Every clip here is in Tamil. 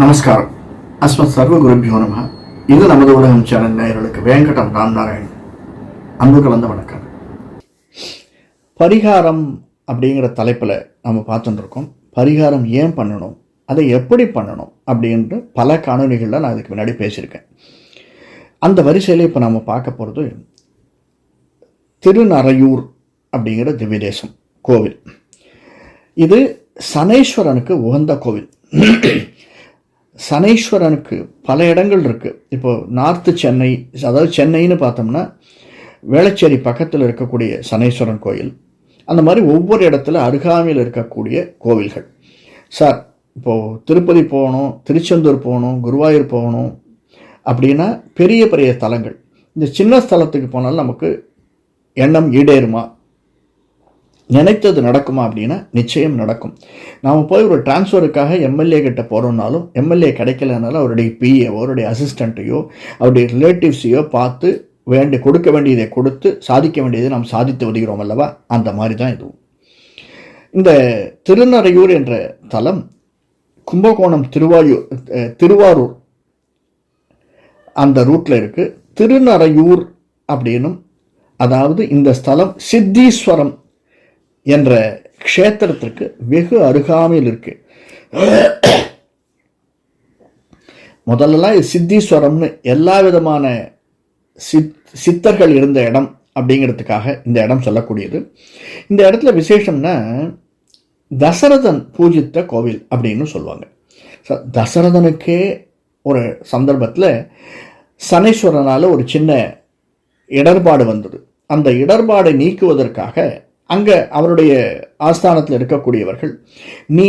நமஸ்காரம். அஸ்மத் சர்வ குருபியோ நம இது நமது உலகம் சேனல் நேயர்களுக்கு வேங்கடம் ராம் நாராயண் அன்பு கலந்த வணக்கம். பரிகாரம் அப்படிங்கிற தலைப்பில் நம்ம பார்த்துட்டு இருக்கோம். பரிகாரம் ஏன் பண்ணணும்? அதை எப்படி பண்ணணும்? அப்படின்ட்டு பல காணொலிகளில் நான் இதுக்கு முன்னாடி பேசியிருக்கேன். அந்த வரிசையில் இப்போ நம்ம பார்க்க போகிறது திருநறையூர் அப்படிங்கிற திவ்யதேசம் கோவில். இது சனேஸ்வரனுக்கு உகந்த கோவில். சனீஸ்வரனுக்கு பல இடங்கள் இருக்குது இப்போது நார்த்து சென்னை அதாவது சென்னைன்னு பார்த்தோம்னா வேளச்சேரி பக்கத்தில் இருக்கக்கூடிய சனீஸ்வரன் கோயில். அந்த மாதிரி ஒவ்வொரு இடத்துல அருகாமையில் இருக்கக்கூடிய கோவில்கள். சார் இப்போது திருப்பதி போகணும் திருச்செந்தூர் போகணும் குருவாயூர் போகணும் அப்படின்னா பெரிய பெரிய தலங்கள். இந்த சின்ன ஸ்தலத்துக்கு போனாலும் நமக்கு எண்ணம் ஈடேறுமா? நினைத்தது நடக்குமா அப்படின்னா நிச்சயம் நடக்கும். நாம் போய் ஒரு டிரான்ஸ்ஃபருக்காக எம்எல்ஏ கிட்ட போகிறோம்னாலும் எம்எல்ஏ கிடைக்கலனாலும் அவருடைய பிஏவோ அவருடைய அசிஸ்டண்ட்டையோ அவருடைய ரிலேட்டிவ்ஸையோ பார்த்து வேண்டி கொடுக்க வேண்டியதை கொடுத்து சாதிக்க வேண்டியதை நாம் சாதித்து வருகிறோம் அல்லவா? அந்த மாதிரி தான் இதுவும். இந்த திருநறையூர் என்ற தலம் கும்பகோணம் திருவாயூர் திருவாரூர் அந்த ரூட்டில் இருக்குது திருநறையூர் அப்படின்னும் அதாவது இந்த ஸ்தலம் சித்தீஸ்வரம் என்ற க்ஷேத்திரத்திற்கு வெகு அருகாமையில் இருக்கு. முதல்லலாம் இது சித்தீஸ்வரம்னு எல்லா விதமான சித் சித்தர்கள் இருந்த இடம் அப்படிங்கிறதுக்காக இந்த இடம் சொல்லக்கூடியது. இந்த இடத்துல விசேஷம்னா தசரதன் பூஜித்த கோவில் அப்படின்னு சொல்லுவாங்க. தசரதனுக்கே ஒரு சந்தர்ப்பத்தில் சனீஸ்வரனால் ஒரு சின்ன இடர்பாடு வந்தது. அந்த இடர்பாடை நீக்குவதற்காக அங்கே அவருடைய ஆஸ்தானத்தில் இருக்கக்கூடியவர்கள். நீ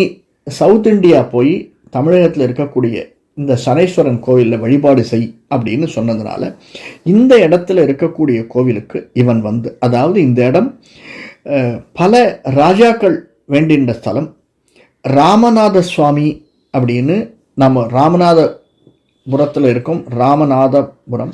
சவுத் இந்தியா போய் தமிழகத்தில் இருக்கக்கூடிய இந்த சனேஸ்வரன் கோவிலில் வழிபாடு செய் அப்படின்னு சொன்னதுனால இந்த இடத்துல இருக்கக்கூடிய கோவிலுக்கு இவன் வந்து அதாவது இந்த இடம் பல ராஜாக்கள் வேண்டின்ற ஸ்தலம் ராமநாத சுவாமி அப்படின்னு நம்ம ராமநாதபுரத்தில் இருக்கும் ராமநாதபுரம்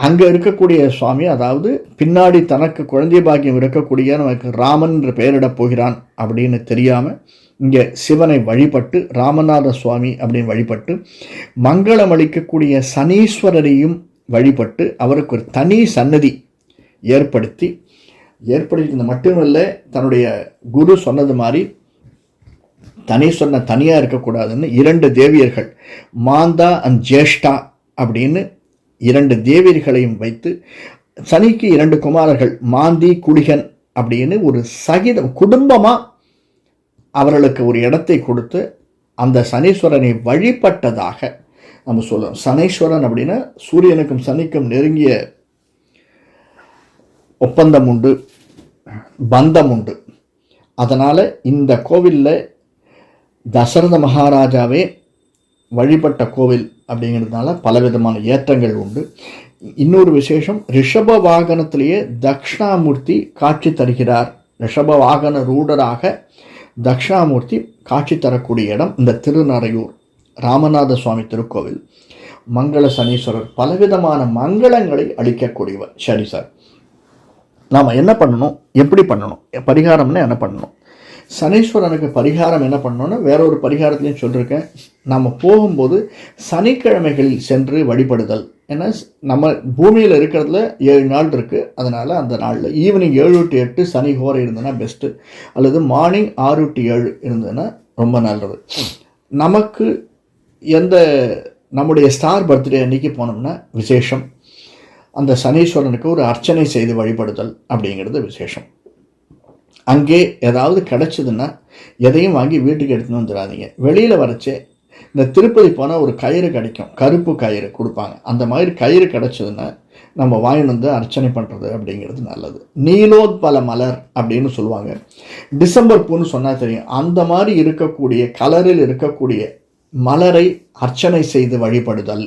அங்கே இருக்கக்கூடிய சுவாமி அதாவது பின்னாடி தனக்கு குழந்தை பாக்கியம் இருக்கக்கூடிய நமக்கு ராமன் என்று பெயரிடப் போகிறான் அப்படின்னு தெரியாமல் இங்கே சிவனை வழிபட்டு ராமநாத சுவாமி அப்படின்னு வழிபட்டு மங்களம் அளிக்கக்கூடிய சனீஸ்வரரையும் வழிபட்டு அவருக்கு ஒரு தனி சன்னதி ஏற்படுத்தி ஏற்படுத்தி மட்டுமல்ல தன்னுடைய குரு சொன்னது மாதிரி தனி சொன்ன தனியாக இருக்கக்கூடாதுன்னு இரண்டு தேவியர்கள் மாந்தா அண்ட் ஜேஷ்டா அப்படின்னு இரண்டு தேவியர்களையும் வைத்து சனிக்கு இரண்டு குமாரர்கள் மாந்தி குடிகன் அப்படின்னு ஒரு சகிதம் குடும்பமாக அவர்களுக்கு ஒரு இடத்தை கொடுத்து அந்த சனீஸ்வரனை வழிபட்டதாக நம்ம சொல்லுவோம் சனீஸ்வரன் அப்படின்னா சூரியனுக்கும் சனிக்கும் நெருங்கிய ஒப்பந்தம் உண்டு பந்தம் உண்டு. அதனால் இந்த கோவிலில் தசரத மகாராஜாவே வழிபட்ட கோவில் அப்படிங்கிறதுனால பலவிதமான ஏற்றங்கள் உண்டு. இன்னொரு விசேஷம் ரிஷப வாகனத்திலேயே தக்ஷணாமூர்த்தி காட்சி தருகிறார். ரிஷப வாகன ரூடராக தக்ஷணாமூர்த்தி காட்சி தரக்கூடிய இடம் இந்த திருநறையூர் ராமநாத சுவாமி திருக்கோவில். மங்கள சனீஸ்வரர் பலவிதமான மங்களங்களை அளிக்கக்கூடியவர். சரி சார். நாம் என்ன பண்ணணும்? எப்படி பண்ணணும்? பரிகாரம்னு என்ன பண்ணணும்? சனீஸ்வரனுக்கு பரிகாரம் என்ன பண்ணணும்னு வேற ஒரு பரிகாரத்திலையும் சொல்லியிருக்கேன் நம்ம போகும்போது சனிக்கிழமைகளில் சென்று வழிபடுதல். ஏன்னா நம்ம பூமியில் இருக்கிறதுல ஏழு நாள் இருக்குது அதனால் அந்த நாளில் ஈவினிங் ஏழு டு எட்டு சனி ஹோரை இருந்ததுன்னா பெஸ்ட்டு அல்லது மார்னிங் ஆறு டு ஏழு இருந்ததுன்னா ரொம்ப நல்லது. நமக்கு எந்த நம்முடைய ஸ்டார் பர்த்டே அன்னைக்கு போனோம்னா விசேஷம். அந்த சனீஸ்வரனுக்கு ஒரு அர்ச்சனை செய்து வழிபடுதல் அப்படிங்கிறது விசேஷம். அங்கே ஏதாவது கிடச்சிதுன்னா எதையும் வாங்கி வீட்டுக்கு எடுத்துன்னு வந்துடாதீங்க. வெளியில் வரைச்சே இந்த திருப்பதி போனால் ஒரு கயிறு கிடைக்கும். கருப்பு கயிறு கொடுப்பாங்க. அந்த மாதிரி கயிறு கிடச்சிதுன்னா நம்ம வாங்கிட்டு வந்து அர்ச்சனை பண்ணுறது அப்படிங்கிறது நல்லது. நீலோத்பல மலர் அப்படின்னு சொல்லுவாங்க. டிசம்பர் பூன்னு சொன்னால் தெரியும். அந்த மாதிரி இருக்கக்கூடிய கலரில் இருக்கக்கூடிய மலரை அர்ச்சனை செய்து வழிபடுதல்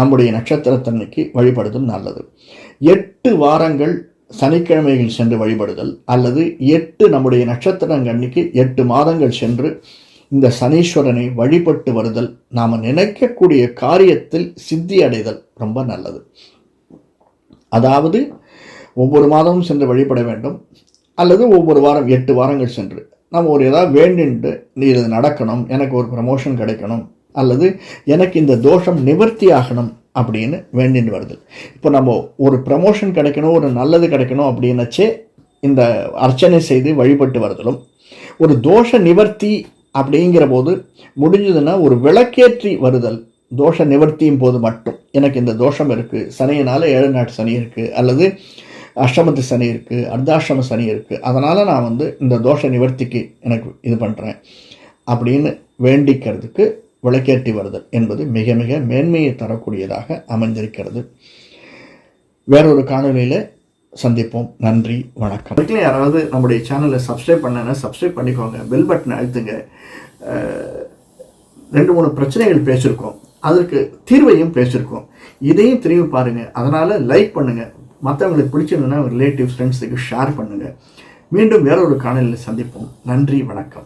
நம்முடைய நட்சத்திரத்தன்னைக்கு வழிபடுதல் நல்லது. எட்டு வாரங்கள் சனிக்கிழமைகள் சென்று வழிபடுதல் அல்லது எட்டு நம்முடைய நட்சத்திரங்கள் அன்னைக்கு எட்டு மாதங்கள் சென்று இந்த சனீஸ்வரனை வழிபட்டு வருதல் நாம் நினைக்கக்கூடிய காரியத்தில் சித்தி அடைதல் ரொம்ப நல்லது. அதாவது ஒவ்வொரு மாதமும் சென்று வழிபட வேண்டும் அல்லது ஒவ்வொரு வாரம் எட்டு வாரங்கள் சென்று. நம்ம ஒரு ஏதாவது வேண்டின்ட்டு நீ இது நடக்கணும் எனக்கு ஒரு ப்ரமோஷன் கிடைக்கணும் அல்லது எனக்கு இந்த தோஷம் நிவர்த்தி ஆகணும் அப்படின்னு வேண்டின்னு வருது. இப்போ நம்ம ஒரு ப்ரமோஷன் கிடைக்கணும் ஒரு நல்லது கிடைக்கணும் அப்படின்னச்சே இந்த அர்ச்சனை செய்து வழிபட்டு வருதலும் ஒரு தோஷ நிவர்த்தி அப்படிங்கிற போது முடிஞ்சதுன்னா ஒரு விளக்கேற்றி வருதல் தோஷ நிவர்த்தியும் போது மட்டும். எனக்கு இந்த தோஷம் இருக்குது சனியினால் ஏழு நாட்டு சனி இருக்குது அல்லது அஷ்டமத்து சனி இருக்குது அர்த்தாஷ்டம சனி இருக்குது அதனால் நான் வந்து இந்த தோஷ நிவர்த்திக்கு எனக்கு இது பண்ணுறேன் அப்படின்னு வேண்டிக்கிறதுக்கு விளக்கேற்றி வருதல் என்பது மிக மிக மேன்மையை தரக்கூடியதாக அமைந்திருக்கிறது. வேறொரு காணொலியில் சந்திப்போம். நன்றி வணக்கம். அதுக்குள்ள யாராவது நம்முடைய சேனலை சப்ஸ்கிரைப் பண்ணனா சப்ஸ்கிரைப் பண்ணிக்கோங்க. பெல் பட்டனை அழுத்துங்க. ரெண்டு மூணு பிரச்சனைகள் பேசியிருக்கோம் அதற்கு தீர்வையும் பேசியிருக்கோம் இதையும் திரும்பி பாருங்கள் அதனால் லைக் பண்ணுங்கள் மற்றவங்களுக்கு பிடிச்சிருந்ததுன்னா ரிலேட்டிவ் ஃப்ரெண்ட்ஸுக்கு ஷேர் பண்ணுங்கள் மீண்டும் வேறொரு காணொலியில் சந்திப்போம். நன்றி வணக்கம்.